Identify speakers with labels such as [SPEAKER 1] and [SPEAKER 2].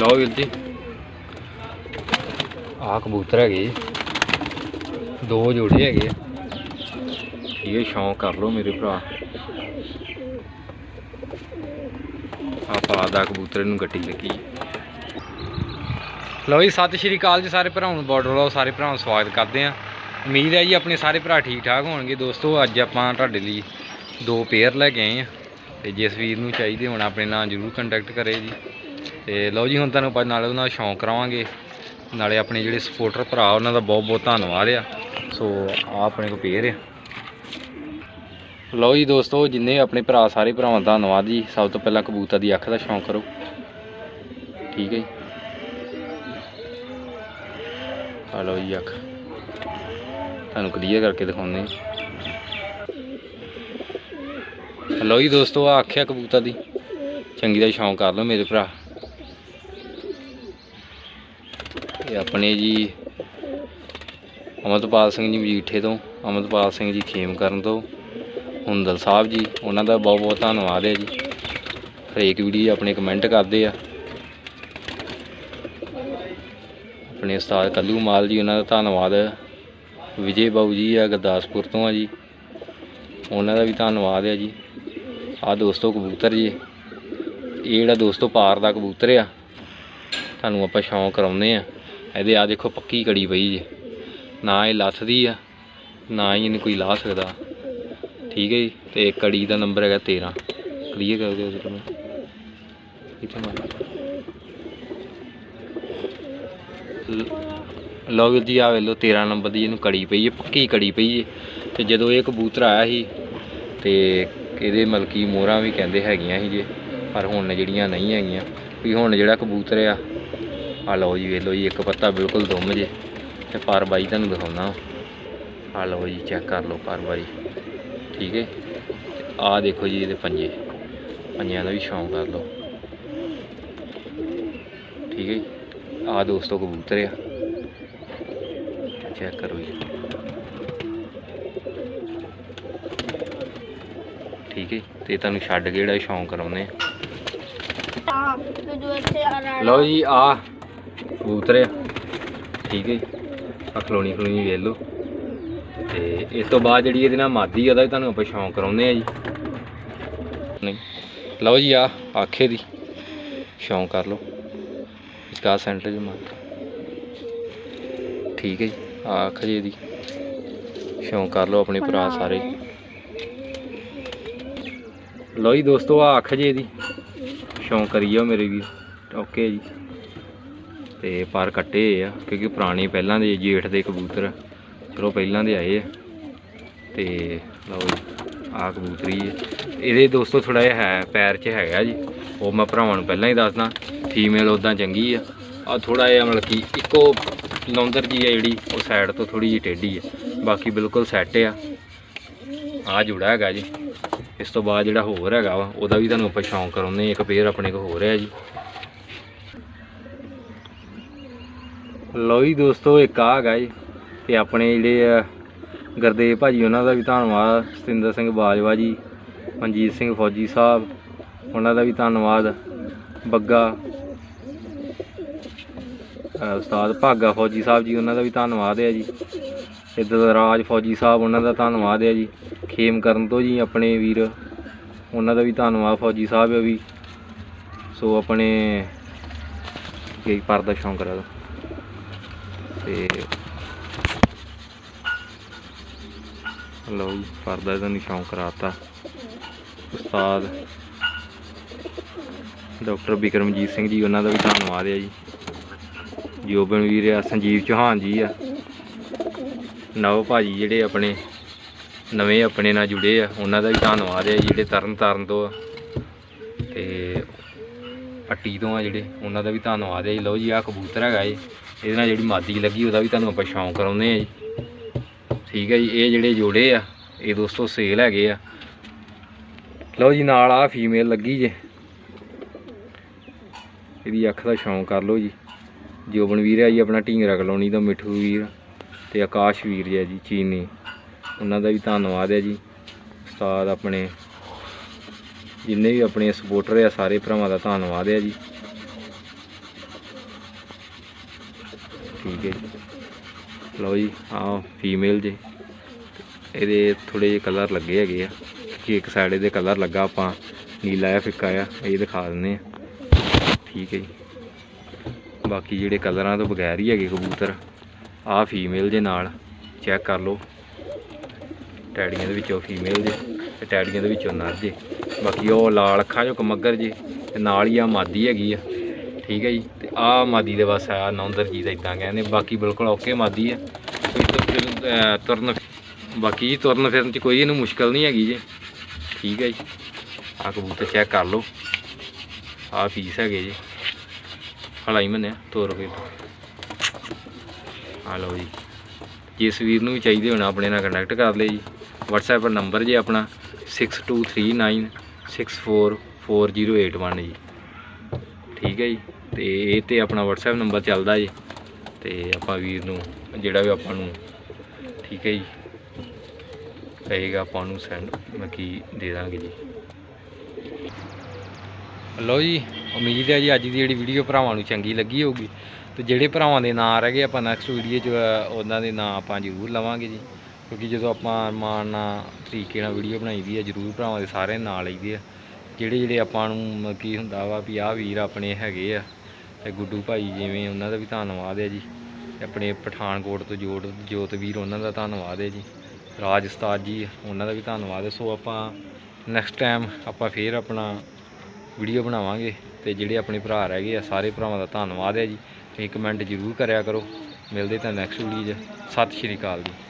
[SPEAKER 1] ਲਓ ਵੀਰ ਜੀ। ਆਹ ਕਬੂਤਰ ਹੈਗੇ ਜੀ। ਦੋ ਜੋੜੇ ਹੈਗੇ ਆ। ਠੀਕ ਹੈ, ਸ਼ੌਂਕ ਕਰ ਲਓ ਮੇਰੇ ਭਰਾ। ਆਪਾਂ ਦਾ ਕਬੂਤਰ ਨੂੰ ਗੱਟੀ ਲੱਗੀ। ਲਓ ਜੀ, ਸਤਿ ਸ਼੍ਰੀ ਅਕਾਲ ਜੀ ਸਾਰੇ ਭਰਾਵਾਂ ਨੂੰ ਬਾਰਡਰ ਲਓ, ਸਾਰੇ ਭਰਾਵਾਂ ਨੂੰ ਸਵਾਗਤ ਕਰਦੇ ਆ ਉਮੀਦ ਹੈ ਜੀ ਆਪਣੇ ਸਾਰੇ ਭਰਾ ਠੀਕ ਠਾਕ ਹੋਣਗੇ। ਦੋਸਤੋ, ਅੱਜ ਆਪਾਂ ਤੁਹਾਡੇ ਲਈ ਦੋ ਪੇਅਰ ਲੈ ਕੇ ਆਏ ਆ ਤੇ ਜਿਸ ਵੀਰ ਨੂੰ ਚਾਹੀਦੇ ਹੋਣ, ਆਪਣੇ ਨਾਲ ਜਰੂਰ ਕੰਟੈਕਟ ਕਰੇ ਜੀ। ਤੇ ਲਓ ਜੀ, ਹੁਣ ਤੁਹਾਨੂੰ ਆਪਾਂ ਨਾਲੇ ਉਹਨਾਂ ਦਾ ਸ਼ੌਂਕ ਕਰਾਵਾਂਗੇ। ਨਾਲੇ ਆਪਣੇ ਜਿਹੜੇ ਸਪੋਰਟਰ ਭਰਾ, ਉਹਨਾਂ ਦਾ ਬਹੁਤ ਬਹੁਤ ਧੰਨਵਾਦ ਆ। ਸੋ ਆ ਆਪਣੇ ਕੋਲ ਪੇਅਰ ਆ। ਲਓ ਜੀ ਦੋਸਤੋ, ਜਿੰਨੇ ਆਪਣੇ ਭਰਾ, ਸਾਰੇ ਭਰਾਵਾਂ ਦਾ ਧੰਨਵਾਦ ਜੀ। ਸਭ ਤੋਂ ਪਹਿਲਾਂ ਕਬੂਤਰ ਦੀ ਅੱਖ ਦਾ ਸ਼ੌਂਕ ਕਰੋ। ਠੀਕ ਹੈ ਜੀ। ਆ ਲਓ ਜੀ ਅੱਖ। ਤੁਹਾਨੂੰ ਕਲੀਅਰ ਕਰਕੇ ਦਿਖਾਉਂਦੇ ਹਾਂ ਲਓ ਜੀ ਦੋਸਤੋ ਆ ਅੱਖ ਆ ਕਬੂਤਰ ਦੀ। ਚੰਗੀ ਦਾ ਸ਼ੌਂਕ ਕਰ ਲਓ ਮੇਰੇ ਭਰਾ। ਇਹ ਆਪਣੇ ਜੀ ਅਮਰਪਾਲ ਸਿੰਘ ਜੀ ਮਜੀਠੇ ਤੋਂ ਅਮਰਪਾਲ ਸਿੰਘ ਜੀ ਖੇਮ ਕਰਨ ਤੋਂ, ਹੁੰਦਲ ਸਾਹਿਬ ਜੀ, ਉਹਨਾਂ ਦਾ ਬਹੁਤ ਬਹੁਤ ਧੰਨਵਾਦ ਹੈ ਜੀ। ਹਰੇਕ ਵੀਡੀਓ ਆਪਣੇ ਕਮੈਂਟ ਕਰਦੇ ਆ। ਆਪਣੇ ਉਸਤਾਦ ਕੱਲੂ ਮਾਲ ਜੀ, ਉਹਨਾਂ ਦਾ ਧੰਨਵਾਦ ਵਿਜੇ ਬਾਬੂ ਜੀ ਆ ਗੁਰਦਾਸਪੁਰ ਤੋਂ ਆ ਜੀ। ਉਹਨਾਂ ਦਾ ਵੀ ਧੰਨਵਾਦ ਹੈ ਜੀ। ਆ ਦੋਸਤੋ ਕਬੂਤਰ ਜੀ, ਇਹ ਜਿਹੜਾ ਦੋਸਤੋ ਪਾਰ ਦਾ ਕਬੂਤਰ ਆ, ਤੁਹਾਨੂੰ ਆਪਾਂ ਸ਼ੌਂਕ ਕਰਾਉਂਦੇ ਆ। ਇਹਦੇ ਆ ਦੇਖੋ ਪੱਕੀ ਕੜੀ ਪਈ ਜੇ। ਨਾ ਇਹ ਲੱਥਦੀ ਆ, ਨਾ ਹੀ ਇਹਨੂੰ ਕੋਈ ਲਾ ਸਕਦਾ। ਠੀਕ ਹੈ ਜੀ, ਤੇ ਕੜੀ ਦਾ ਨੰਬਰ ਹੈਗਾ 13 ਕਲੀਅਰ ਕਰ ਦਿਓ ਜਰਾ ਮੈਂ ਇੱਥੇ ਮਾਰ ਲਓ। ਜੀ ਆ ਵੇਲੋ 13 ਨੰਬਰ ਦੀ ਇਹਨੂੰ ਕੜੀ ਪਈ ਹੈ, ਪੱਕੀ ਕੜੀ ਪਈ ਹੈ। ਤੇ ਜਦੋਂ ਇਹ ਕਬੂਤਰ ਆਇਆ ਸੀ, ਤੇ ਇਹਦੇ ਮਲਕੀ ਮੋਹਰਾਂ ਵੀ ਕਹਿੰਦੇ ਹੈਗੀਆਂ ਸੀ ਜੇ, ਪਰ ਹੁਣ ਜਿਹੜੀਆਂ ਨਹੀਂ ਹੈਗੀਆਂ। ਵੀ ਹੁਣ ਜਿਹੜਾ ਕਬੂਤਰ ਆ ਆ ਲਓ ਜੀ ਵੇਖ ਲਓ ਜੀ ਇੱਕ ਪੱਤਾ ਬਿਲਕੁਲ ਦੁੰਮ ਜੇ ਤੇ ਪਰ ਬਾਈ ਤੁਹਾਨੂੰ ਦਿਖਾਉਣਾ। ਆ ਲਓ ਜੀ ਚੈੱਕ ਕਰ ਲਓ ਪਰ ਬਾਈ। ਠੀਕ ਹੈ? ਆ ਦੇਖੋ ਜੀ ਇਹਦੇ ਪੰਜੇ। ਪੰਜਿਆਂ ਦਾ ਵੀ ਸ਼ੌਂਕ ਕਰ ਲਓ। ਠੀਕ ਹੈ? ਆ ਦੋਸਤੋ ਕਬੂਤਰ ਆ। ਚੈੱਕ ਕਰੋ ਜੀ। ਠੀਕ ਹੈ? ਤੇ ਤੁਹਾਨੂੰ ਛੱਡ ਕੇ ਜਿਹੜਾ ਸ਼ੌਂਕ ਕਰਾਉਨੇ ਆ। ਲਓ ਜੀ ਆ ਕਬੂਤਰ ਆ। ਠੀਕ ਹੈ ਆ ਖਲੋਣੀ ਖਲੋਣੀ ਵੇਖ ਲਓ। ਤੇ ਇਸ ਤੋਂ ਬਾਅਦ ਜਿਹੜੀ ਇਹਦੇ ਨਾਲ ਮਾਦੀ ਆ, ਉਹਦਾ ਵੀ ਤੁਹਾਨੂੰ ਆਪਾਂ ਸ਼ੌਂਕ ਕਰਾਉਂਦੇ ਆ ਜੀ। ਨਹੀਂ, ਲਓ ਜੀ ਆ ਆਖੇ ਦੀ। ਸ਼ੌਂਕ ਕਰ ਲਓ। ਇਸਕਾ ਸੈਂਟਰ ਜੀ ਮਾਰ। ਠੀਕ ਹੈ ਜੀ। ਆ ਅੱਖ ਜੀ ਇਹਦੀ। ਸ਼ੌਂਕ ਕਰ ਲਓ ਆਪਣੇ ਭਰਾ ਸਾਰੇ। ਲਓ ਜੀ ਦੋਸਤੋ ਆ ਆਖ ਜੀ ਇਹਦੀ। ਸ਼ੌਂਕ ਕਰੀ ਜਾਓ ਮੇਰੇ ਵੀ ਓਕੇ ਜੀ। ਤੇ ਪਰ ਕੱਟੇ ਆ, ਕਿਉਂਕਿ ਪੁਰਾਣੇ ਪਹਿਲਾਂ ਦੇ ਜੇਠ ਦੇ ਕਬੂਤਰ ਚਲੋ ਪਹਿਲਾਂ ਦੇ ਆਏ ਆ। ਤੇ ਲਓ ਜੀ ਆ ਕਬੂਤਰੀ ਹੈ ਇਹਦੇ ਦੋਸਤੋ ਥੋੜਾ ਜਿਹਾ ਹੈ, ਪੈਰ 'ਚ ਹੈਗਾ ਜੀ। ਉਹ ਮੈਂ ਭਰਾਵਾਂ ਨੂੰ ਪਹਿਲਾਂ ਹੀ ਦੱਸਦਾ ਫੀਮੇਲ ਉਦਾਂ ਚੰਗੀ ਆ। ਆ ਥੋੜਾ ਜਿਹਾ ਮਤਲਬ ਕਿ ਇੱਕੋ ਲੌਂਦਰ ਜੀ ਆ ਜਿਹੜੀ, ਉਹ ਸਾਈਡ ਤੋਂ ਥੋੜੀ ਜਿਹੀ ਟੇਢੀ ਆ। ਬਾਕੀ ਬਿਲਕੁਲ ਸੈੱਟ ਆ। ਆ ਜੁੜਾ ਹੈਗਾ ਜੀ। ਇਸ ਤੋਂ ਬਾਅਦ ਜਿਹੜਾ ਹੋਰ ਹੈਗਾ ਵਾ, ਉਹਦਾ ਵੀ ਤੁਹਾਨੂੰ ਆਪਾਂ ਸ਼ੌਂਕ ਕਰਾਉਂਦੇ ਹਾਂ। ਇੱਕ ਪੇਅਰ ਆਪਣੇ ਕੋਲ ਹੋਰ ਹੈ ਜੀ। ਲਓ ਜੀ ਦੋਸਤੋ, ਇੱਕ ਆ ਹੈਗਾ ਜੀ, ਤੇ ਆਪਣੇ ਜਿਹੜੇ ਆ ਗੁਰਦੇਵ ਭਾਜੀ, ਉਹਨਾਂ ਦਾ ਵੀ ਧੰਨਵਾਦ, ਸਤਿੰਦਰ ਸਿੰਘ ਬਾਜਵਾ ਜੀ, ਮਨਜੀਤ ਸਿੰਘ ਫੌਜੀ ਸਾਹਿਬ, ਉਹਨਾਂ ਦਾ ਵੀ ਧੰਨਵਾਦ, ਬੱਗਾ ਉਸਤਾਦ ਭਾਗਾ ਫੌਜੀ ਸਾਹਿਬ ਜੀ, ਉਹਨਾਂ ਦਾ ਵੀ ਧੰਨਵਾਦ ਹੈ ਜੀ, ਤੇ ਰਾਜ ਫੌਜੀ ਸਾਹਿਬ, ਉਹਨਾਂ ਦਾ ਧੰਨਵਾਦ ਹੈ ਜੀ, ਖੇਮ ਕਰਨ ਤੋਂ ਜੀ ਆਪਣੇ ਵੀਰ, ਉਹਨਾਂ ਦਾ ਵੀ ਧੰਨਵਾਦ ਫੌਜੀ ਸਾਹਿਬ ਵੀ, ਸੋ ਆਪਣੇ ਕੀ ਪਰਦਾ ਸ਼ੌਂਕ ਕਰਾ ਤੇ ਲਓ ਜੀ, ਪਰਦਾ ਦਾ ਨਹੀਂ ਸ਼ੌਂਕ ਕਰਾਤਾ। ਉਸਤਾਦ ਡਾਕਟਰ ਬਿਕਰਮਜੀਤ ਸਿੰਘ ਜੀ, ਉਹਨਾਂ ਦਾ ਵੀ ਧੰਨਵਾਦ ਹੈ ਜੀ। ਜੋਬਨ ਵੀਰ ਆ, ਸੰਜੀਵ ਚੌਹਾਨ ਜੀ ਆ। ਨਵ ਭਾਜੀ ਜਿਹੜੇ ਆਪਣੇ, ਨਵੇਂ ਆਪਣੇ ਨਾਲ ਜੁੜੇ ਆ, ਉਹਨਾਂ ਦਾ ਵੀ ਧੰਨਵਾਦ ਹੈ ਜਿਹੜੇ ਤਰਨ ਤਾਰਨ ਤੋਂ ਪੱਟੀ ਤੋਂ ਆ ਜਿਹੜੇ, ਉਹਨਾਂ ਦਾ ਵੀ ਧੰਨਵਾਦ ਹੈ ਜੀ ਲਓ ਜੀ ਆ ਕਬੂਤਰ ਹੈਗਾ ਜੀ ਇਹਦੇ ਨਾਲ ਜਿਹੜੀ ਮਾਦੀ ਲੱਗੀ, ਉਹਦਾ ਵੀ ਤੁਹਾਨੂੰ ਆਪਾਂ ਸ਼ੌਂਕ ਕਰਾਉਂਦੇ ਆ ਜੀ। ਠੀਕ ਹੈ ਜੀ, ਇਹ ਜਿਹੜੇ ਜੋੜੇ ਆ, ਇਹ ਦੋਸਤੋ ਸੇਲ ਹੈਗੇ ਆ। ਲਓ ਜੀ, ਨਾਲ ਆ ਫੀਮੇਲ ਲੱਗੀ ਜੇ। ਇਹਦੀ ਅੱਖ ਦਾ ਸ਼ੌਂਕ ਕਰ ਲਓ ਜੀ। ਜੋਬਨ ਵੀਰ ਹੈ ਜੀ, ਆਪਣਾ ਢੀਂਗਰਾ ਕਲੋਨੀ ਦਾ ਮਿੱਠੂ ਵੀਰ ਤੇ ਆਕਾਸ਼ ਵੀਰ ਜੀ ਜੀ, ਚੀਨੀ। ਉਹਨਾਂ ਦਾ ਵੀ ਧੰਨਵਾਦ ਹੈ ਜੀ। ਉਸਤਾਦ ਆਪਣੇ ਜਿੰਨੇ ਵੀ ਆਪਣੇ ਸਪੋਰਟਰ ਆ, ਸਾਰੇ ਭਰਾਵਾਂ ਦਾ ਧੰਨਵਾਦ ਹੈ ਜੀ। ਠੀਕ ਹੈ ਜੀ। ਲਓ ਜੀ, ਆ ਫੀਮੇਲ ਜੇ। ਇਹਦੇ ਥੋੜੇ ਜਿਹੇ ਕਲਰ ਲੱਗੇ ਹੈਗੇ ਆ। ਕਿ ਇੱਕ ਸਾਈਡ ਇਹਦੇ ਕਲਰ ਲੱਗਾ, ਆਪਾਂ ਨੀਲਾ ਆ, ਫਿੱਕਾ ਆ, ਇਹ ਦਿਖਾ ਦਿੰਦੇ ਆ। ਠੀਕ ਹੈ ਜੀ। ਬਾਕੀ ਜਿਹੜੇ ਕਲਰਾਂ ਤੋਂ ਬਗੈਰ ਹੀ ਹੈਗੇ ਕਬੂਤਰ, ਆ ਫੀਮੇਲ ਜੇ ਨਾਲ ਚੈੱਕ ਕਰ ਲਓ। ਟੈਡੀਆਂ ਦੇ ਵਿੱਚੋਂ ਫੀਮੇਲ ਜੇ। ਤੇ ਟੈਡੀਆਂ ਦੇ ਵਿੱਚੋਂ ਨਰ ਜੇ। ਬਾਕੀ ਉਹ ਲਾਲ ਅੱਖਾਂ ਜੋ ਕਮੱਗਰ ਜੇ ਤੇ ਨਾਲ ਹੀ ਆ ਮਾਦੀ ਹੈਗੀ ਆ। ਠੀਕ ਹੈ ਜੀ, ਤੇ ਆ ਮਾਦੀ ਦੇ ਬਸ ਆ ਨੌਂਦਰ ਜੀ ਦਾ ਇਦਾਂ ਕਹਿੰਦੇ। ਬਾਕੀ ਬਿਲਕੁਲ ਓਕੇ ਮਾਦੀ ਆ। ਤੁਰਨ ਬਾਕੀ ਜੀ ਤੁਰਨ ਫਿਰਨ ਚ ਕੋਈ ਇਹਨੂੰ ਮੁਸ਼ਕਲ ਨਹੀਂ ਹੈਗੀ ਜੇ। ਠੀਕ ਹੈ ਜੀ, ਆ ਕਬੂਤਰ ਚੈੱਕ ਕਰ ਲਓ। ਆ ਪੀਸ ਹੈਗੇ ਜੀ। ਹਲਾਈ ਮੰਨਿਆ ਤੋਰ ਕੇ ਆ ਲਓ ਜੀ। ਜਿਸ ਵੀਰ ਨੂੰ ਵੀ ਚਾਹੀਦੇ ਹੋਣਾ, ਆਪਣੇ ਨਾਲ ਕੰਟੈਕਟ ਕਰ ਲਿਓ ਜੀ। WhatsApp ਨੰਬਰ ਜੇ ਆਪਣਾ। 6239644081 ਜੀ। ਠੀਕ ਹੈ ਜੀ। ਤੇ ਇਹ ਤੇ ਆਪਣਾ WhatsApp ਨੰਬਰ ਚੱਲਦਾ ਜੀ। ਤੇ ਆਪਾਂ ਵੀਰ ਨੂੰ, ਜਿਹੜਾ ਵੀ ਆਪਾਂ ਨੂੰ ਠੀਕ ਹੈ ਜੀ, ਕਹੇਗਾ ਆਪਾਂ ਨੂੰ ਸੈਂਡ ਬਾਕੀ ਦੇ ਦਾਂਗੇ ਜੀ। ਲਓ ਜੀ, ਉਮੀਦ ਹੈ ਜੀ ਅੱਜ ਦੀ ਜਿਹੜੀ ਵੀਡੀਓ ਭਰਾਵਾਂ ਨੂੰ ਚੰਗੀ ਲੱਗੀ ਹੋਊਗੀ। ਤੇ ਜਿਹੜੇ ਭਰਾਵਾਂ ਦੇ ਨਾਂ ਰਹਿ ਗਏ, ਆਪਾਂ ਨੈਕਸਟ ਵੀਡੀਓ 'ਚ ਉਹਨਾਂ ਦੇ ਨਾਂ ਆਪਾਂ ਜ਼ਰੂਰ ਲਵਾਂਗੇ ਜੀ। ਕਿਉਂਕਿ ਜਦੋਂ ਆਪਾਂ ਮਾਣ ਨਾਲ ਤਰੀਕੇ ਨਾਲ ਵੀਡੀਓ ਬਣਾਈ ਦੀ ਹੈ ਜ਼ਰੂਰ ਭਰਾਵਾਂ ਦੇ ਸਾਰੇ ਨਾਲ ਲਈਦੇ ਆ। ਜਿਹੜੇ ਜਿਹੜੇ ਆਪਾਂ ਨੂੰ ਮਤਲਬ ਕੀ ਹੁੰਦਾ ਵਾ ਵੀ ਆਹ ਵੀਰ ਆਪਣੇ ਹੈਗੇ ਆ, ਤੇ ਗੁੱਡੂ ਭਾਈ ਜਿਵੇਂ ਉਹਨਾਂ ਦਾ ਵੀ ਧੰਨਵਾਦ ਹੈ ਜੀ। ਤੇ ਆਪਣੇ ਪਠਾਨਕੋਟ ਤੋਂ ਜੋਤ ਜੋਤ ਵੀਰ ਉਹਨਾਂ ਦਾ ਧੰਨਵਾਦ ਹੈ ਜੀ। ਰਾਜ ਉਸਤਾਦ ਜੀ, ਉਹਨਾਂ ਦਾ ਵੀ ਧੰਨਵਾਦ ਹੈ ਸੋ ਆਪਾਂ ਨੈਕਸਟ ਟਾਈਮ ਆਪਾਂ ਫੇਰ ਆਪਣਾ ਵੀਡੀਓ ਬਣਾਵਾਂਗੇ ਤੇ ਜਿਹੜੇ ਆਪਣੇ ਭਰਾ ਰਹਿ ਗਏ ਆ, ਸਾਰੇ ਭਰਾਵਾਂ ਦਾ ਧੰਨਵਾਦ ਹੈ ਜੀ। ਤੁਸੀਂ ਕਮੈਂਟ ਜ਼ਰੂਰ ਕਰਿਆ ਕਰੋ। ਮਿਲਦੇ ਤਾਂ ਨੈਕਸਟ ਵੀਡੀਓ 'ਚ। ਸਤਿ ਸ਼੍ਰੀ ਅਕਾਲ ਜੀ।